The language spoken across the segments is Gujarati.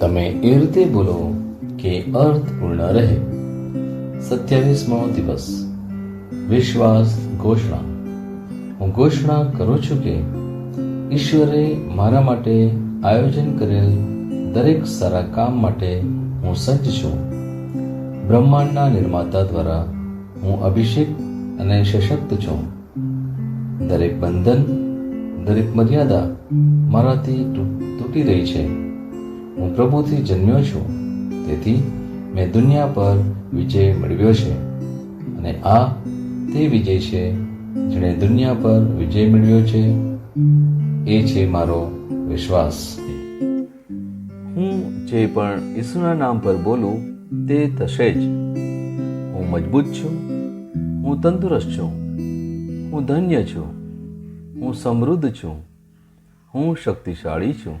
તમે એ રીતે બોલો કે અર્થપૂર્ણ રહે. સત્યાવીસમો દિવસ. વિશ્વાસ ઘોષણા. હું ઘોષણા કરું છું કે ઈશ્વરે મારા માટે આયોજન કરેલ દરેક સારા કામ માટે હું સજ્જ છું. બ્રહ્માંડના નિર્માતા દ્વારા હું અભિષેક અને સશક્ત છું. દરેક બંધન, દરેક મર્યાદા મારાથી તૂટી રહી છે. હું પ્રભુથી જન્મ્યો છું. તેથી મેં દુનિયા પર વિજય મેળવ્યો છે. અને આ તે વિજય છે જેણે દુનિયા પર વિજય મેળવ્યો છે. એ છે મારો વિશ્વાસ. હું જે પણ ઈસુના નામ પર બોલું, તે થશે જ. હું મજબૂત છું. હું તંદુરસ્ત છું. હું ધન્ય છું. હું સમૃદ્ધ છું. હું શક્તિશાળી છું.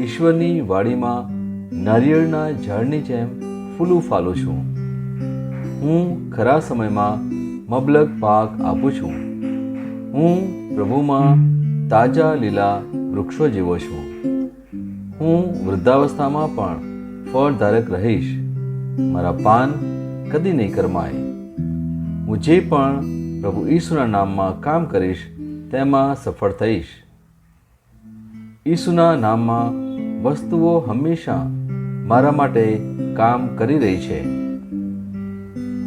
ઈશ્વરની વાડીમાં નારિયેળના ઝાડની જેમ ફૂલું ફાલું છું. હું ખરા સમયમાં મબલક પાક આપું છું. હું પ્રભુમાં તાજા લીલા વૃક્ષો જેવો છું. હું વૃદ્ધાવસ્થામાં પણ ફળધારક રહીશ. મારા પાન કદી નહીં કરમાય. હું જે પણ પ્રભુ ઈસુના નામમાં કામ કરીશ, તેમાં સફળ થઈશ. ઈસુના નામમાં વસ્તુઓ હંમેશા મારા માટે કામ કરી રહી છે.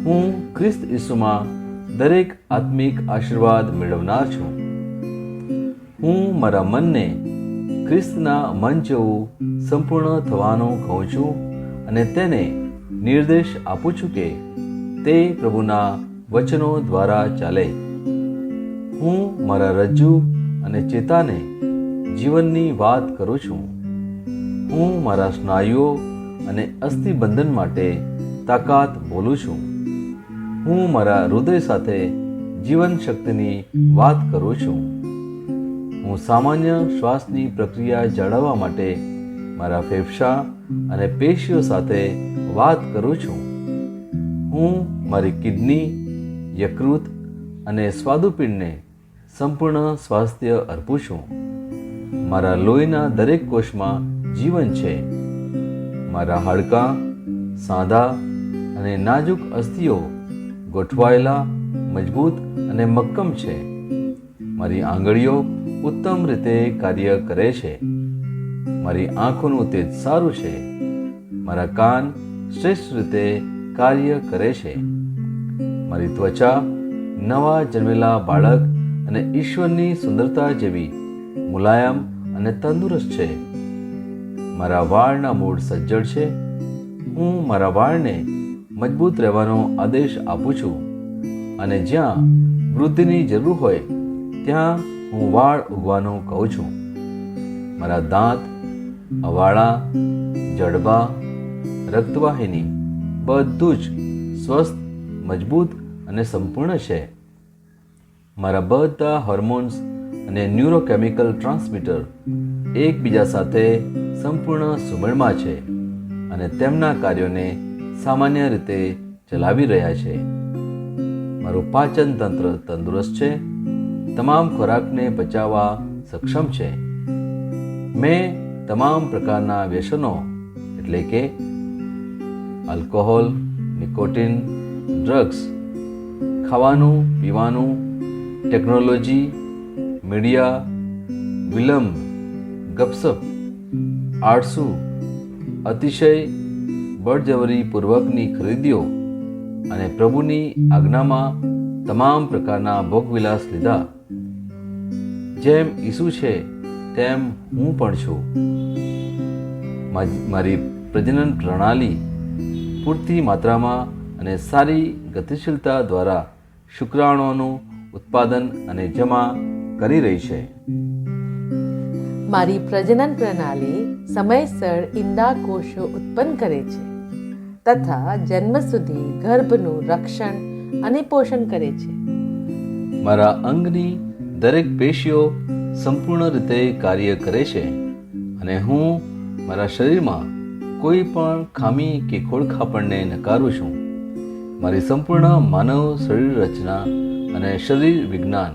હું ખ્રિસ્ત ઈસુમાં દરેક આત્મિક આશીર્વાદ મેળવનાર છું. હું મારા મનને ખ્રિસ્તના મન જેવું સંપૂર્ણ થવાનું કહું છું અને તેને નિર્દેશ આપું છું કે તે પ્રભુના વચનો દ્વારા ચાલે. હું મારા રજ્જુ અને ચેતાને જીવનની વાત કરું છું. હું મારા સ્નાયુઓ અને અસ્થિબંધન માટે તાકાત બોલું છું. હું મારા હૃદય સાથે જીવન શક્તિની વાત કરું છું. હું સામાન્ય શ્વાસની પ્રક્રિયા જાળવવા માટે મારા ફેફસા અને પેશીઓ સાથે વાત કરું છું. હું મારી કિડની, યકૃત અને સ્વાદુપિંડને સંપૂર્ણ સ્વાસ્થ્ય અર્પું છું. મારા લોહીના દરેક કોષમાં જીવન છે. મારા હાડકાં, સાંધા અને નાજુક અસ્થિઓ ગોઠવાયેલા, મજબૂત અને મક્કમ છે. મારી આંગળીઓ ઉત્તમ રીતે કાર્ય કરે છે. મારી આંખોનું તેજ સારું છે. મારા કાન શ્રેષ્ઠ રીતે કાર્ય કરે છે. મારી ત્વચા નવા જન્મેલા બાળક અને ઈશ્વરની સુંદરતા જેવી મુલાયમ અને તંદુરસ્ત છે. મારા વાળના મૂળ સજ્જડ છે. હું મારા વાળને મજબૂત રહેવાનો આદેશ આપું છું. અને જ્યાં વૃદ્ધિની જરૂર હોય, ત્યાં હું વાળ ઉગવાનું કહું છું. મારા દાંત, અવાળા, જડબા, રક્તવાહિની બધું જ સ્વસ્થ, મજબૂત અને સંપૂર્ણ છે. મારા બધા હોર્મોન્સ અને ન્યુરોકેમિકલ ટ્રાન્સમીટર એકબીજા સાથે સંપૂર્ણ સુમેળમાં છે અને તેમના કાર્યોને સામાન્ય રીતે ચલાવી રહ્યા છે. મારું પાચન તંત્ર તંદુરસ્ત છે. તમામ ખોરાકને પચાવવા સક્ષમ છે. મેં તમામ પ્રકારના વ્યસનો, એટલે કે આલ્કોહોલ, નિકોટિન, ડ્રગ્સ, ખાવાનું, પીવાનું, ટેકનોલોજી, મીડિયા, વિલંબ, ગપસપ આળસુ અતિશય બળજબરીપૂર્વકની ખરીદીઓ અને પ્રભુની આજ્ઞામાં તમામ પ્રકારના ભોગવિલાસ લીધા. જેમ ઈસુ છે, તેમ હું પણ છું. મારી પ્રજનન પ્રણાલી પૂરતી માત્રામાં અને સારી ગતિશીલતા દ્વારા શુક્રાણુઓનું ઉત્પાદન અને જમા કરી રહી છે. મારી પ્રજનન પ્રણાલી સમયસર ઈંડા કોષો ઉત્પન્ન કરે છે તથા જન્મ સુધી ગર્ભનું રક્ષણ અને પોષણ કરે છે. મારા અંગની દરેક પેશીઓ સંપૂર્ણ રીતે કાર્ય કરે છે અને હું મારા શરીરમાં કોઈ પણ ખામી કે ખોળખાપણને નકારું છું. મારી સંપૂર્ણ માનવ શરીર રચના અને શરીર વિજ્ઞાન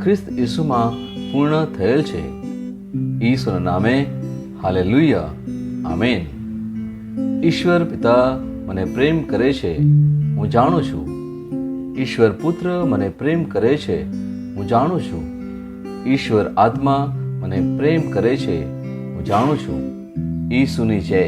ખ્રિસ્ત ઈસુમાં પૂર્ણ થયેલ છે. ઈસુના નામે હાલે લુઈયા આમેન ઈશ્વર પિતા મને પ્રેમ કરે છે હું જાણું છું ઈશ્વર પુત્ર મને પ્રેમ કરે છે હું જાણું છું ઈશ્વર આત્મા મને પ્રેમ કરે છે હું જાણું છું ઈસુની જય